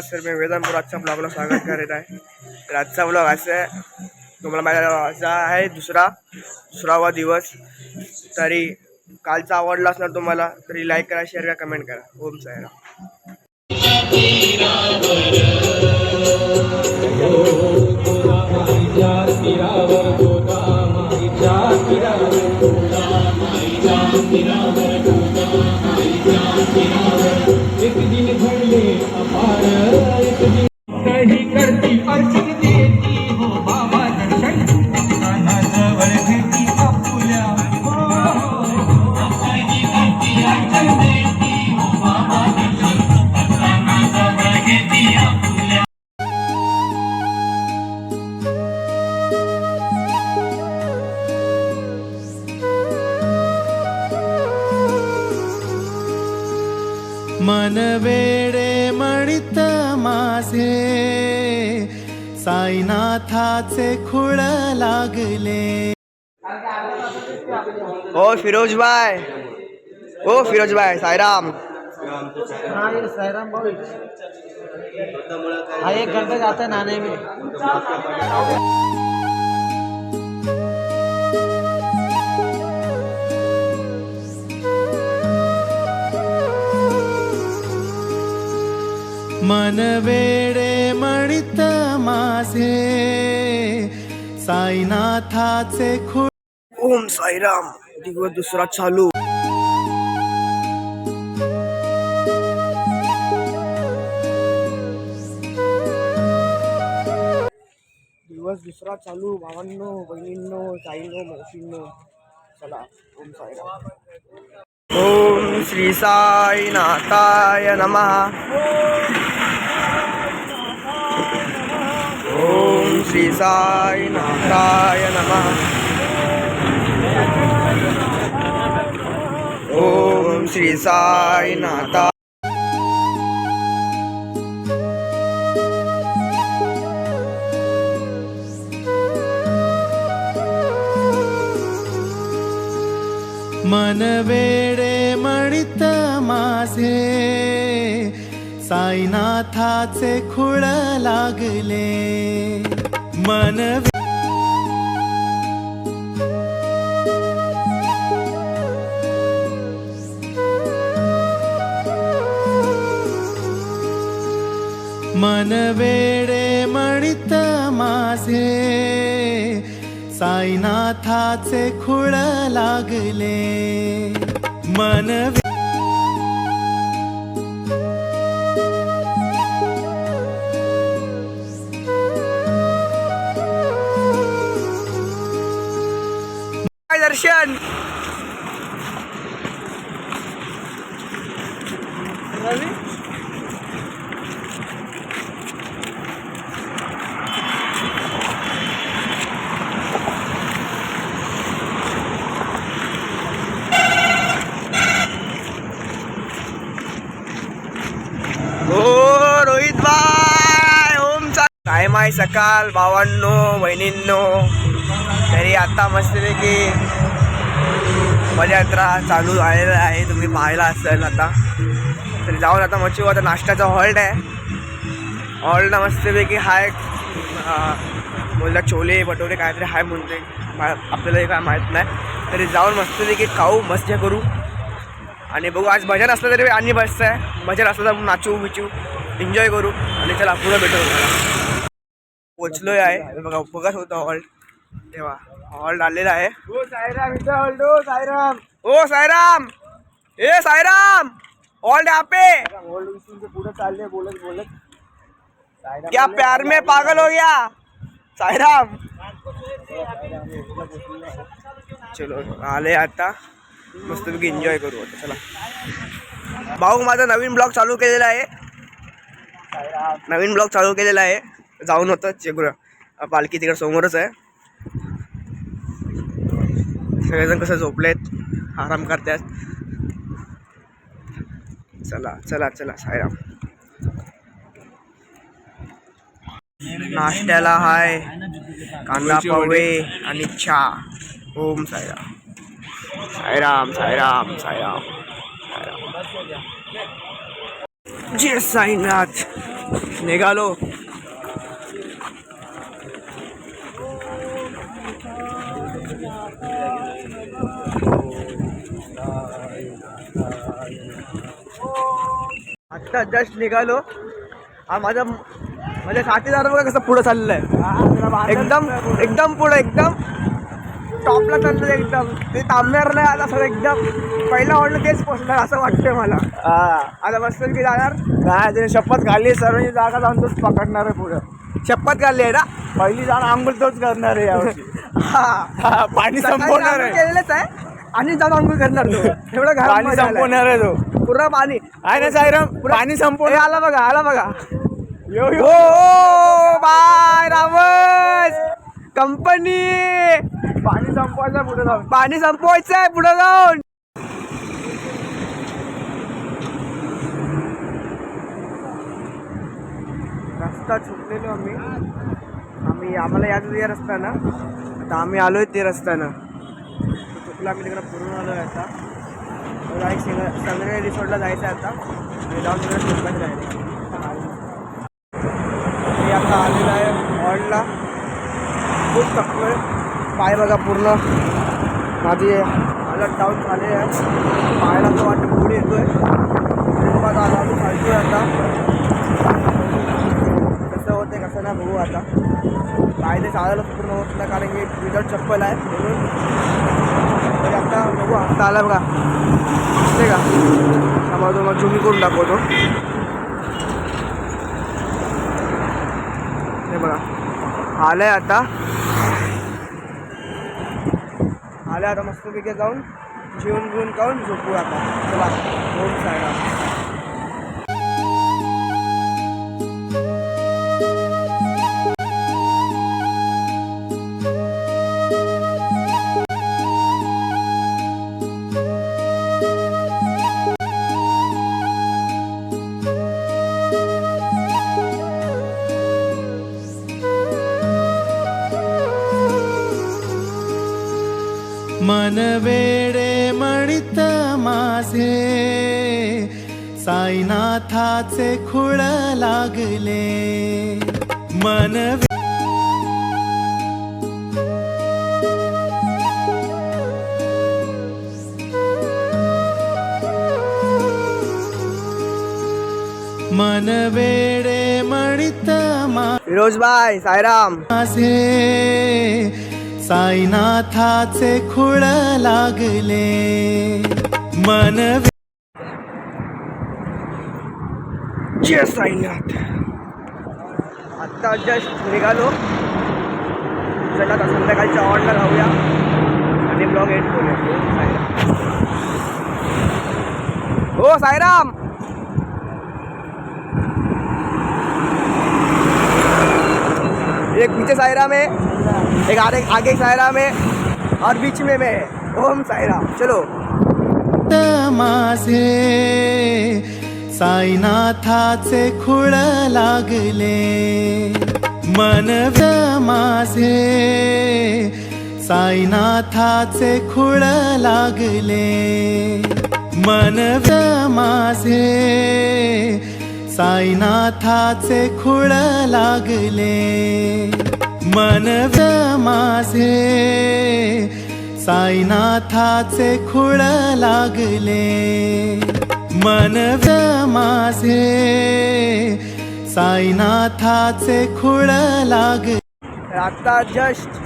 तर मी वेदांपूर आजच्या ब्लॉगला स्वागत करीत आहे. तर आजचा ब्लॉग असं आहे तुम्हाला माझा आहे, आहे दुसरा दुसरावा दिवस. तरी कालचा आवडला असणार तुम्हाला तरी लाईक करा शेअर करा कमेंट करा. ओम साईराम. लागले. ओ फिरोज भाई. ओ फिरोज भाई साईराम. साईराम भाऊ हा एक घंटा जाता है नहाने में मन वेडे म्हणित माझे साईनाथाचे खुळ ओम साईराम. दिवस दुसरा चालू. दिवस दुसरा चालू. भावांनो बहिणींनो ताईंनो मावशींनो चला ओम साईराम. ओम श्री साई नाथाय नमः. श्री साई नाथाय नमः। ओम श्री साई नाथा मन वेडे म्हणित माझे साईनाथाचे खुळ लागले. मनवे मन वेडे माझे साईनाथाचे खुळ लागले. मनवे काय दर्शन हो रोहित बाय ओम चा टाइम आहे सकाळ भावांनो बहिणींनो तरी आता मस्तपैकी पदयात्रा चालू झालेला आहे. तुम्ही पाहायला असेल आता. तरी जाऊन आता मच्छी आता नाश्त्याचा हॉल्ट आहे. हॉल्टला मस्तपैकी हाय बोलला छोले भटोरे काहीतरी हाय म्हणते आपल्यालाही आपल्याला काय माहीत नाही. तरी जाऊन मस्तपैकी खाऊ मस्त्या करू. आणि बघू आज भजन असलं तरी आणि बसचं आहे. भजन असलं तर नाचू बिचू एन्जॉय करू. आणि चला पुढं भेटू. पोचलोय आहे. बघा बघत होता हॉल्ट तेव्हा हॉल्ट आलेला आहे. ओ साईराम इथं हॉल्ट ओ साईराम. ओ ए साईराम! हॉल्ट यहाँ पे. पुढे चालले बोलत बोलत. क्या प्यार में पागल हो गया? साईराम! चलो आले आता. मस्तपैकी एन्जॉय करू आता चला. भाऊ माझा नवीन ब्लॉग चालू केलेला आहे. नवीन ब्लॉग चालू केलेला आहे. जाऊन होतं चेगुरा पालखी तिकडे समोरच आहे. सगळेजण कसं झोपलेत आराम करतात. चला चला चला साईराम. नाश्त्याला हाय. कांदा पोहे आणि चहा. ओम साईराम. सायराम सायराम सायराम सायराम जय साईनाथ निघालो. आत्ता जस्ट निघालो. हा माझा माझ्या साथीदार बघा कसं पुढं चाललंय. एकदम एकदम पुढं एकदम. टॉपला चाललंय एकदम. ते थांबणार नाही आता सर एकदम. पहिला ऑर्डर तेच पोचणार असं वाटतंय मला. आता मस्त की जाणार. काय ते शपथ खाल्ली सर्वांची जागा जाऊन तोच पकडणार आहे पुढं. शपथ काढली आहे ना? पहिली जाण आंघोळ तोच करणार आहे यावर्षी. हा. पाणी संपवणार आहे. केलेलंच आहे. आणि जाऊन अंघोळ करणार तो. एवढं घरात पाणी. संपवणार आहे तो. पुरं पाणी. आहे ना साईराम पाणी हे संपवणार आला बघा आला बघा. यो ओ यो बाय रावस. कंपनी. पाणी संपवायचं पुढे जाऊन. पाणी संपवायचंय पुढे जाऊन. रस्ता चुकलेलो आम्ही. आम्ही आम्हाला याच या रस्त्यानं. आता आम्ही आलोय ते रस्त्यानं. तो आम्ही तिकडे पूर्ण आहे आता. मला एक सिंग संग्रह रिसॉर्टला जायचं आहे आता. आणि जाऊन तिकडे चुकलाच राहिले मी आता आलेलो आहे हॉलला खूप थकलोय. पाय बघा पूर्ण. माझी हालत डाऊन झाले आहे. पायाला असं वाटतं पुढे आहे माझा आला चालतोय आता. कसं होते कसं नाही बघू आता. पाय ते चालायला पूर्ण होत नाही कारण की विदाउट चप्पल आहे म्हणून. तरी आता बघू आता आला बघा. दिसते का आम्हाला तुम्हाला जुमी करून दाखवतो. हे बघा. आलंय आता. आलं आता मस्तपैकी जाऊन जेवण घेऊन खाऊन झोपू आता चला दोन सायडा मन वेडे म्हणित माझे. साईनाथाचे खुळ लागले. मन मन वेडे म्हणित फिरोज बाय सायराम माझे. साईनाथाचे खुळ लागले. मन जय साईनाथ. आत्ता जस्ट निघालो. चला आता संध्याकाळच्या ऑनला राहूया आणि ब्लॉग एंड करूया. हो साईराम. एक पीछे साईराम है एक आगे आगे सायरा में और बीच में मैं। ओम सायरा। चलो। माझे साईनाथाचे खुळ लागले। मन माझे साईनाथाचे खुळ लागले। मन माझे साईनाथाचे खुळ लागले। मन माझे साईनाथाचे खुळ लागले. मन माझे साईनाथाचे खुळ लागले. आत्ता जस्ट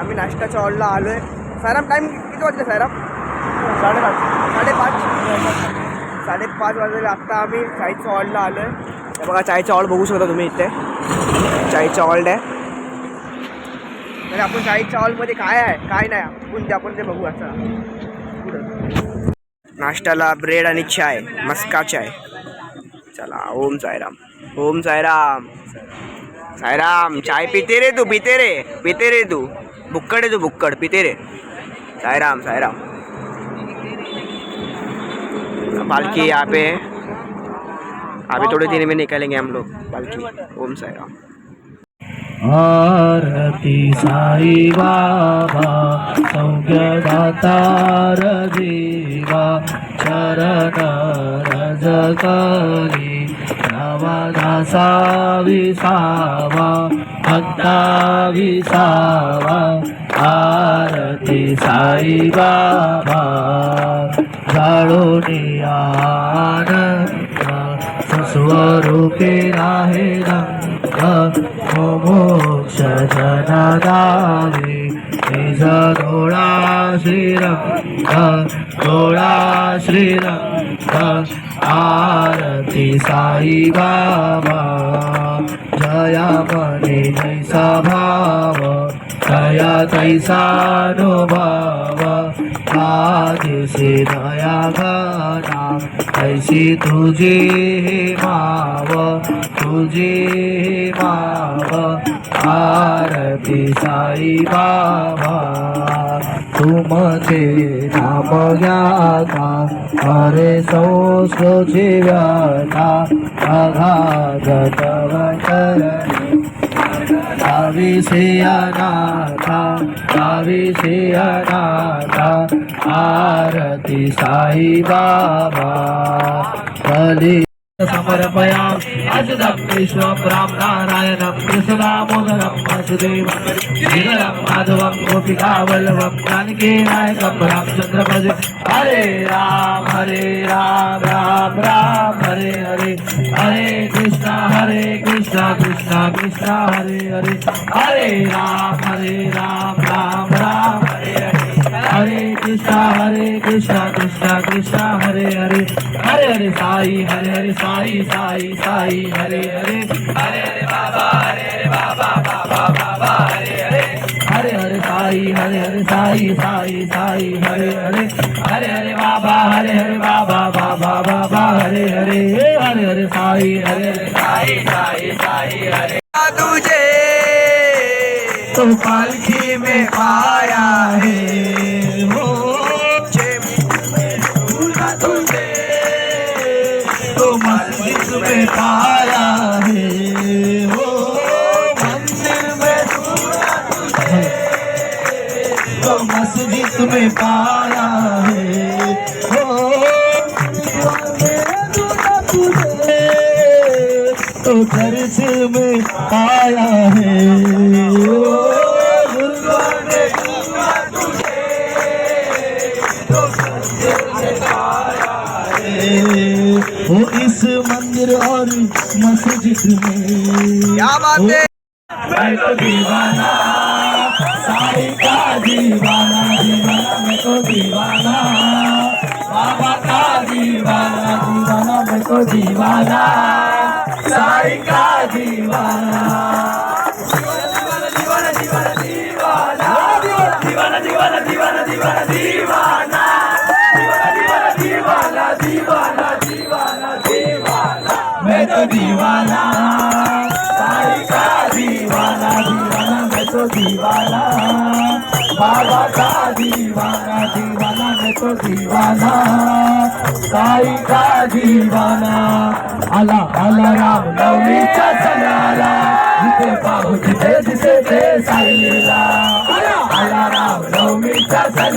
आम्ही नाश्त्याच्या हॉलला आलो आहे सायराम टाईम किती वाजले सायराम? साडेपाच. साडेपाच? साडेपाच वाजले. आत्ता आम्ही चायच्या हॉलला आलो आहे बघा चायचा हॉल बघू शकता तुम्ही इथे. चायचा हॉल आहे. तर आपण चायच्या हॉलमध्ये काय आहे काय नाही आपण ते आपण ते बघू आता. पुढं. नाश्त्याला ब्रेड आणि चाय मस्का चाय. चला ओम सायराम ओम सायराम सायराम चाय पिते रे तू पिते रे पिते रे तू. बुक्कड आहे तू बुक्कड पिते रे. सायराम सायराम पालकी यहाँ पे अभी थोड़े दिन में निकलेंगे हम लोग पालकी ओम सायराम आरती साई बाबा सौख्यदातार देवा चरण रज करी नवदासा विसावा भक्ता विसावा आरती साई बाबा जाळून स्वरूपे राहे रंग मोक्ष जना निज डोळा श्रीरंग डोळा श्रीरंग आरती साई बाबा जया मने जैसा भाव दया तैसा बाबा आदिशी दया घना ऐशी तुझी माव तुझी माव आरती साई बाबा तुमचे नाम घ्याता हरे संस्कृती व्यथा अघागत गावी આવે છે અનાથા આવે છે અનાથા આરતી સાઈ બાબા ભલે अजदं विश्वं राम नारायणं कृष्णामोदरं वसुदेवं गिरं माधवं गोपिकावल्लभं जानकी नायकं रामचन्द्र हरे राम हरे राम राम राम हरे हरे हरे कृष्णा हरे कृष्णा कृष्णा कृष्णा हरे हरे हरे राम हरे राम राम राम हरे हरे हरे कृष्णा हरे कृष्णा कृष्णा कृष्णा हरे हरे हरे हरे साई हरे हरे साई साई साई हरे हरे हरे हरे बाबा हरे हरे बाबा बाबा बाबा हरे हरे हरे हरे साई हरे हरे साई साई साई हरे हरे हरे हरे बाबा हरे हरे बाबा बाबा बाबा हरे हरे हरे हरे साई हरे हरे साई साई साई हरे तुझे तो पालखी में है हो तो मस्जिद में पाया है। हो तुझे तो चर्च में आया है। ओ वो इस मंदिर और मस्जिद में। क्या बात है? मैं तो दीवाना साई का दीवाना दीवाना मैं तो दीवाना बाबा का दीवाना दीवाना मैं तो दीवाना साई का दीवाना दीवाना दीवाना दीवाना दीवाना दीवाना दीवाना दीवाना दीवाना दीवाना दीवाना दीवाना दीवाना मैं तो दीवाना बाबा का दीवाना दीवाना मैं तो दीवाना. साई का दीवाना. आला आला राम नवमीचा सण आला जिथे पाहू तिथे दिसे ते साईला. आला आला राम नवमीचा सण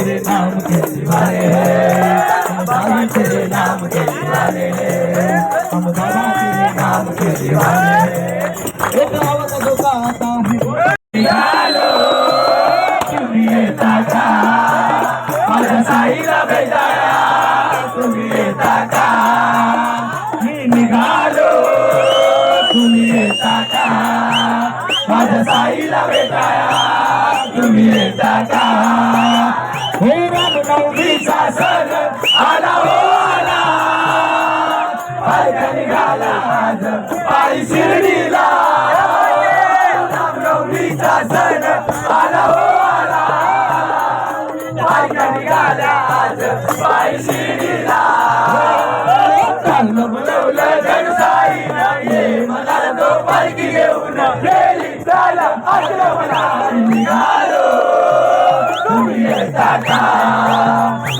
तेरे नाम के दीवाने हैं हम बाबा तेरे नाम के दीवाने हैं हम बाबा तेरे नाम के दीवाने हैं एक आवाज को पायी शिर्डीला. रामनवमीचा सण आला हो आला. पालख्या निघाल्या आज पाय शिर्डीला. चांगलं बोलवलं जनसाईनं. नाही मनाला तो पालखी घेऊन गेली. चाला आश्रमला निघालो. तुम्ही येता का?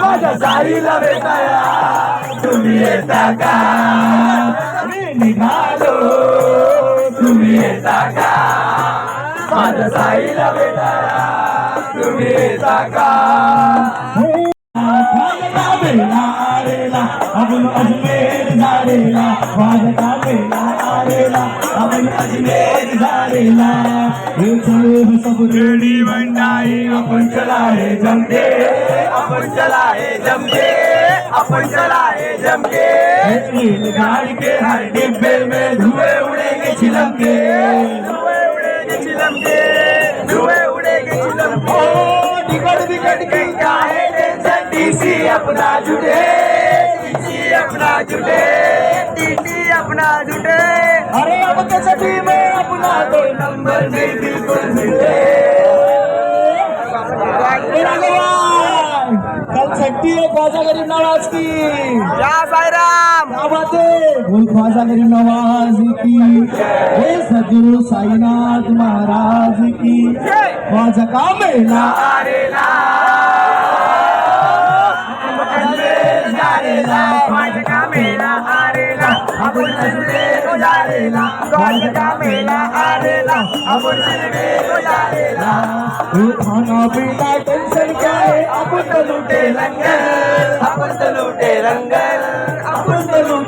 माझ्या साईला भेटाया. तुम्ही येता का? निघालो. तुम्ही येता का? माझ्या साईला भेटाया तुम्ही येता का? बेला आपण अजमेर झालेला वाजता बेला आलेला आपण अजमेर झालेला हे सर्व मंडाई आपण चलाए आपण गाड़ी के हर डिब्बे में धुएं उड़ेंगे धुएं धुएं ओ के क्या है टेंशन डीसी अपना जुटे। डीसी अपना जुटे। डीसी अपना जुटे। अरे अब कैसे में अपना दो नंबर भी बिल्कुल मिले कल है गरीब नवाज की। या गरीब नवाज की? हे सदगुरु साईनाथ महाराज की। ख्वाजा का मेला आरेला ख्वाजा का मेला आरेला आपण सजवे जारेला ख्वाजा का मेला आरेला आपण सजवे जारेला खाना पीना टेंशन क्या? है आपण तो लूटे लंगर अपन तो लूटे लंगर अपन तो लूटे लंगर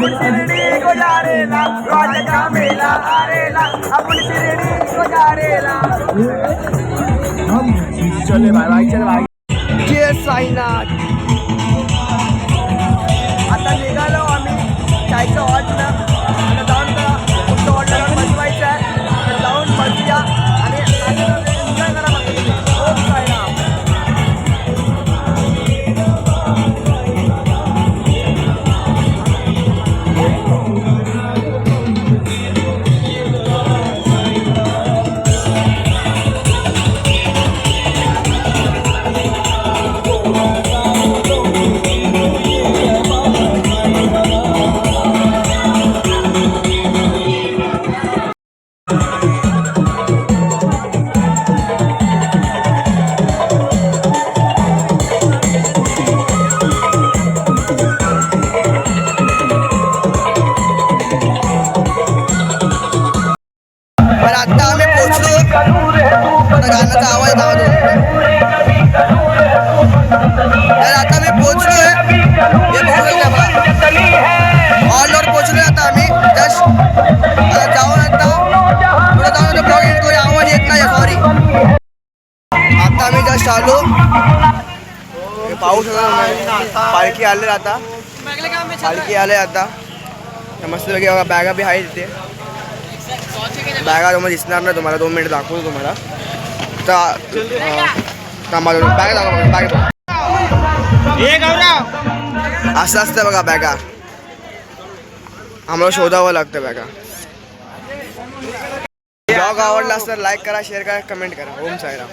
आलेला आपण शिर्डी को जारेला माझा का मेला आलेला आपण शिर्डी को जारेला चले भाई भाई चल भाई जय साईनाथ होता पालखी आले आता पालखी आले आता. तर मस्तपैकी बघा बॅगा बी आहे तिथे बॅगा तुम्हाला दिसणार नाही तुम्हाला दोन मिनिट दाखवतो तुम्हाला. तर बॅग दाखवा बॅग असं असतं बघा बॅगा. आम्हाला शोधावं लागतं बॅगा. ब्लॉग आवडला तर लाईक करा शेअर करा कमेंट करा. ओम साईराम.